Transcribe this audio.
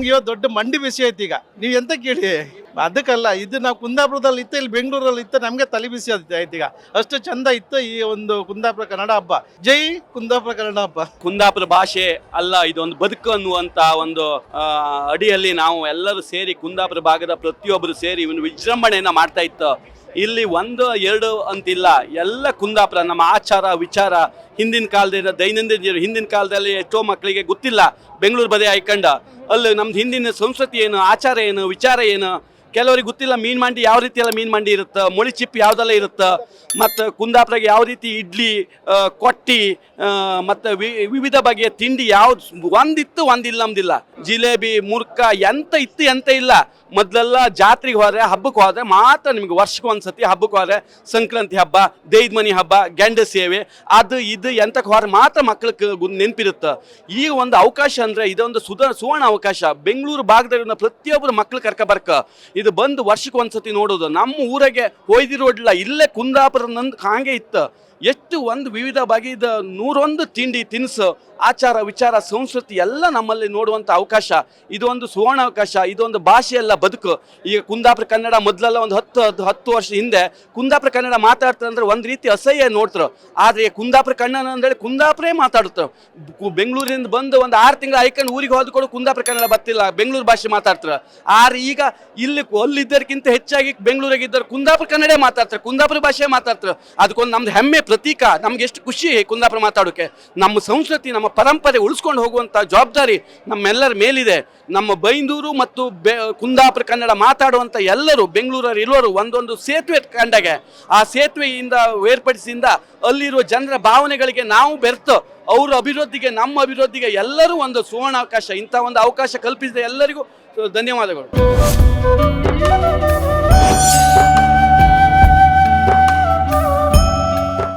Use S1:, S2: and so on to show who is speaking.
S1: ಅಯ್ಯೋ ದೊಡ್ಡ ಮಂಡಿ ಬಿಸಿ ಐತಿ ಈಗ. ನೀವು ಎಂತ ಕೇಳಿ? ಅದಕ್ಕಲ್ಲ, ಇದು ನಾವು ಕುಂದಾಪುರದಲ್ಲಿ ಇತ್ತು, ಇಲ್ಲಿ ಬೆಂಗಳೂರಲ್ಲಿ ಇತ್ತು, ನಮಗೆ ತಲೆ ಬಿಸಿ ಈಗ. ಅಷ್ಟು ಚಂದ ಇತ್ತು ಈ ಒಂದು ಕುಂದಾಪುರ ಕನ್ನಡ ಹಬ್ಬ. ಜೈ ಕುಂದಾಪುರ ಕನ್ನಡ ಹಬ್ಬ.
S2: ಕುಂದಾಪುರ ಭಾಷೆ ಅಲ್ಲ, ಇದೊಂದು ಬದುಕು ಅನ್ನುವಂತ ಒಂದು ಅಡಿಯಲ್ಲಿ ನಾವು ಎಲ್ಲರೂ ಸೇರಿ ಕುಂದಾಪುರ ಭಾಗದ ಪ್ರತಿಯೊಬ್ಬರು ಸೇರಿ ಇವನು ವಿಜೃಂಭಣೆಯನ್ನ ಮಾಡ್ತಾ ಇತ್ತು. ಇಲ್ಲಿ ಒಂದು, ಎರಡು ಅಂತಿಲ್ಲ. ಎಲ್ಲ ಕುಂದಾಪುರ, ನಮ್ಮ ಆಚಾರ, ವಿಚಾರ ಹಿಂದಿನ ಕಾಲದಿಂದ, ದೈನಂದಿನ ಹಿಂದಿನ ಕಾಲದಲ್ಲಿ ಎಷ್ಟೋ ಮಕ್ಕಳಿಗೆ ಗೊತ್ತಿಲ್ಲ. ಬೆಂಗಳೂರು ಬದೇ ಆಯ್ಕೊಂಡ ಅಲ್ಲಿ ನಮ್ದು ಹಿಂದಿನ ಸಂಸ್ಕೃತಿ ಏನು, ಆಚಾರ ಏನು, ವಿಚಾರ ಏನು? ಕೆಲವರಿಗೆ ಗೊತ್ತಿಲ್ಲ, ಮೀನ್ ಮಂಡಿ ಯಾವ ರೀತಿ ಎಲ್ಲ ಮೀನ್ ಮಂಡಿ ಇರುತ್ತೆ, ಮುಳಿ ಚಿಪ್ಪು ಯಾವ್ದೆಲ್ಲ ಇರುತ್ತೆ, ಮತ್ತು ಕುಂದಾಪುರಗೆ ಯಾವ ರೀತಿ ಇಡ್ಲಿ ಕೊಟ್ಟಿ ಮತ್ತು ವಿವಿಧ ಬಗೆಯ ತಿಂಡಿ ಯಾವ್ದು, ಒಂದಿತ್ತು, ಒಂದಿಲ್ಲ ನಮ್ದಿಲ್ಲ. ಜಿಲೇಬಿ, ಮುರ್ಕ, ಎಂತ ಇತ್ತು, ಎಂತ ಇಲ್ಲ. ಮೊದಲೆಲ್ಲ ಜಾತ್ರೆಗೆ ಹೋದ್ರೆ, ಹಬ್ಬಕ್ಕೆ ಹೋದ್ರೆ ಮಾತ್ರ ನಿಮ್ಗೆ ವರ್ಷಕ್ಕೆ ಒಂದ್ಸತಿ ಹಬ್ಬಕ್ಕೆ ಹೋದ್ರೆ ಸಂಕ್ರಾಂತಿ ಹಬ್ಬ ದೇಯ್ದ ಮನಿ ಹಬ್ಬ, ಗಂಡ ಸೇವೆ, ಅದು, ಇದು ಎಂತಕ್ಕೆ ಹೋದ್ರೆ ಮಾತ್ರ ಮಕ್ಕಳಿಗೆ ನೆನಪಿರುತ್ತೆ. ಈಗ ಒಂದು ಅವಕಾಶ ಅಂದ್ರೆ, ಇದೊಂದು ಸುಧ ಸುವರ್ಣ ಅವಕಾಶ. ಬೆಂಗಳೂರು ಭಾಗದಲ್ಲಿ ಪ್ರತಿಯೊಬ್ಬರು ಮಕ್ಕಳು ಕರ್ಕ ಬರ್ಕ. ಇದು ಬಂದು ವರ್ಷಕ್ಕೆ ಒಂದ್ಸತಿ ನೋಡೋದು. ನಮ್ಮ ಊರಿಗೆ ಒಯ್ದಿರೋಡ್ಲ ಇಲ್ಲೇ ಕುಂದಾಪುರ ನಂದು ಹಾಗೆ ಇತ್ತು. ಎಷ್ಟು ಒಂದು ವಿವಿಧ ಬಗೆದ ನೂರೊಂದು ತಿಂಡಿ, ತಿನಿಸು, ಆಚಾರ, ವಿಚಾರ, ಸಂಸ್ಕೃತಿ ಎಲ್ಲ ನಮ್ಮಲ್ಲಿ ನೋಡುವಂಥ ಅವಕಾಶ. ಇದೊಂದು ಸುವರ್ಣ ಅವಕಾಶ ಇದೊಂದು ಭಾಷೆಯೆಲ್ಲ ಬದುಕು. ಈಗ ಕುಂದಾಪುರ ಕನ್ನಡ ಮೊದಲೆಲ್ಲ ಒಂದು ಹತ್ತು ಹತ್ತು ಹತ್ತು ವರ್ಷ ಹಿಂದೆ ಕುಂದಾಪುರ ಕನ್ನಡ ಮಾತಾಡ್ತಾರೆ ಅಂದರೆ ಒಂದು ರೀತಿ ಅಸಹ್ಯ ನೋಡ್ತಾರೆ. ಆದರೆ ಕುಂದಾಪುರ ಕನ್ನಡ ಅಂದೇಳಿ ಕುಂದಾಪುರೇ ಮಾತಾಡ್ತಾರೆ ಬೆಂಗಳೂರಿಂದ ಬಂದು ಒಂದು ಆರು ತಿಂಗಳು ಐಕೊಂಡು ಊರಿಗೆ ಹೋದ ಕೂಡ ಕುಂದಾಪುರ ಕನ್ನಡ ಬರ್ತಿಲ್ಲ, ಬೆಂಗಳೂರು ಭಾಷೆ ಮಾತಾಡ್ತಾರೆ. ಆದ್ರೆ ಈಗ ಇಲ್ಲಿ ಅಲ್ಲಿದ್ದಕ್ಕಿಂತ ಹೆಚ್ಚಾಗಿ ಬೆಂಗಳೂರಿಗೆ ಇದ್ದರು ಕುಂದಾಪುರ ಕನ್ನಡ ಮಾತಾಡ್ತಾರೆ, ಕುಂದಾಪುರ ಭಾಷೆ ಮಾತಾಡ್ತಾರೆ. ಅದಕ್ಕೊಂದು ನಮ್ದು ಹೆಮ್ಮೆ ಪ್ರತೀಕ ನಮ್ಗೆ ಎಷ್ಟು ಖುಷಿ ಕುಂದಾಪುರ ಮಾತಾಡೋಕೆ. ನಮ್ಮ ಸಂಸ್ಕೃತಿ, ನಮ್ಮ ಪರಂಪರೆ ಉಳಿಸ್ಕೊಂಡು ಹೋಗುವಂಥ ಜವಾಬ್ದಾರಿ ನಮ್ಮೆಲ್ಲರ ಮೇಲಿದೆ. ನಮ್ಮ ಬೈಂದೂರು ಮತ್ತು ಬೆ, ಕುಂದಾಪುರ ಕನ್ನಡ ಮಾತಾಡುವಂಥ ಎಲ್ಲರೂ ಬೆಂಗಳೂರಲ್ಲಿ ಇರೋರು ಒಂದೊಂದು ಸೇತುವೆ ಕಂಡಾಗೆ, ಆ ಸೇತುವೆಯಿಂದ ಏರ್ಪಡಿಸಿದ ಅಲ್ಲಿರುವ ಜನರ ಭಾವನೆಗಳಿಗೆ ನಾವು ಬೆರ್ತು, ಅವರ ಅಭಿವೃದ್ಧಿಗೆ, ನಮ್ಮ ಅಭಿವೃದ್ಧಿಗೆ ಎಲ್ಲರೂ ಒಂದು ಸುವರ್ಣ ಅವಕಾಶ ಇಂಥ ಒಂದು ಅವಕಾಶ ಕಲ್ಪಿಸಿದ ಎಲ್ಲರಿಗೂ ಧನ್ಯವಾದಗಳು.